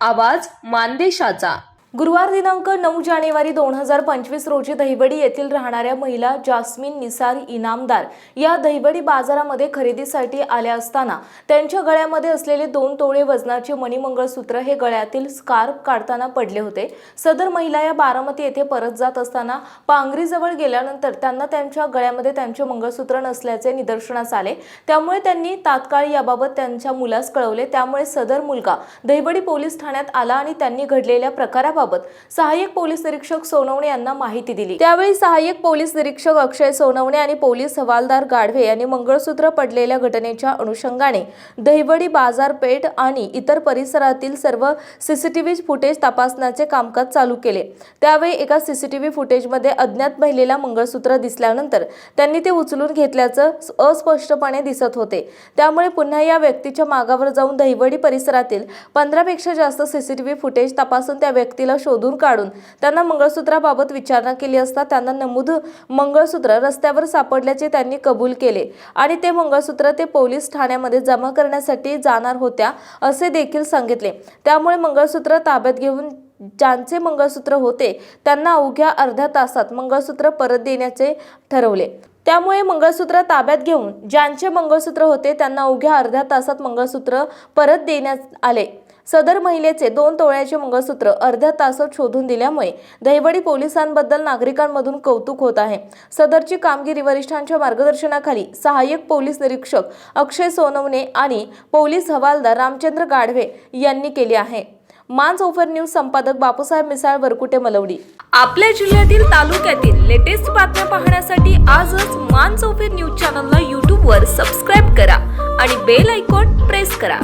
आवाज मानदेशाचा. गुरुवार दिनांक नऊ जानेवारी दोन हजार पंचवीस रोजी दहिवडी येथील राहणाऱ्या महिला जास्मिन निसार इनामदार या दहिवडी बाजारामध्ये खरेदीसाठी आल्या असताना त्यांच्या गळ्यामध्ये असलेले दोन तोळे वजनाचे मणिमंगळसूत्र हे गळ्यातील स्कार्फ काढताना पडले होते. सदर महिला या बारामती येथे परत जात असताना पांगरीजवळ गेल्यानंतर त्यांना त्यांच्या गळ्यामध्ये त्यांचे मंगळसूत्र नसल्याचे निदर्शनास आले. त्यामुळे त्यांनी तात्काळ याबाबत त्यांच्या मुलास कळवले. त्यामुळे सदर मुलगा दहिवडी पोलीस ठाण्यात आला आणि त्यांनी घडलेल्या प्रकाराबाबत सहाय्यक पोलीस निरीक्षक सोनवणे यांना माहिती दिली. त्यावेळी सहाय्यक पोलीस निरीक्षक अक्षय सोनवणे आणि पोलीस हवालदार गाढवे यांनी मंगळसूत्र पडलेल्या घटनेच्या अनुषंगाने दहिवडी बाजारपेठ आणि इतर परिसरातील सर्व सीसीटीव्ही फुटेज तपासण्याचे कामकाज चालू केले. त्यावेळी एका सीसीटीव्ही फुटेजमध्ये अज्ञात महिलेला मंगळसूत्र दिसल्यानंतर त्यांनी ते उचलून घेतल्याचं अस्पष्टपणे दिसत होते. त्यामुळे पुन्हा या व्यक्तीच्या मागावर जाऊन दहिवडी परिसरातील पंधरापेक्षा जास्त सीसीटीव्ही फुटेज तपासून त्या व्यक्तीला शोधून काढून त्यांना मंगळसूत्राबाबत विचारणा केली असता त्यांना नमूद मंगळसूत्र रस्त्यावर सापडल्याचे त्यांनी कबूल केले आणि ते मंगळसूत्र ते पोलीस ठाण्यामध्ये जमा करण्यासाठी जाणार होत्या असे देखील सांगितले. त्यामुळे मंगळसूत्र ताब्यात घेऊन ज्यांचे मंगळसूत्र होते त्यांना अवघ्या अर्ध्या तासात मंगळसूत्र परत देण्याचे ठरवले. त्यामुळे मंगळसूत्र ताब्यात घेऊन ज्यांचे मंगळसूत्र होते त्यांना अवघ्या अर्ध्या तासात मंगळसूत्र परत देण्यात आले. सदर महिलेचे दोन तोळ्याचे मंगळसूत्र अर्ध्या तासात शोधून दिल्यामुळे दहिवडी पोलिसांबद्दल नागरिकांमधून कौतुक होत आहे. सदरची कामगिरी वरिष्ठांच्या मार्गदर्शनाखाली सहाय्यक पोलीस निरीक्षक अक्षय सोनवणे आणि पोलीस हवालदार रामचंद्र गाढवे यांनी केली आहे. मानस ओफर न्यूज संपादक बापूसाहेब मिसाळ वरकुटे मलवडी. आपल्या जिल्ह्यातील तालुक्यातील लेटेस्ट बातम्या पाहण्यासाठी आजच मांस ओफर न्यूज चॅनलला यूट्यूबवर सबस्क्राईब करा आणि बेल आयकॉन प्रेस करा.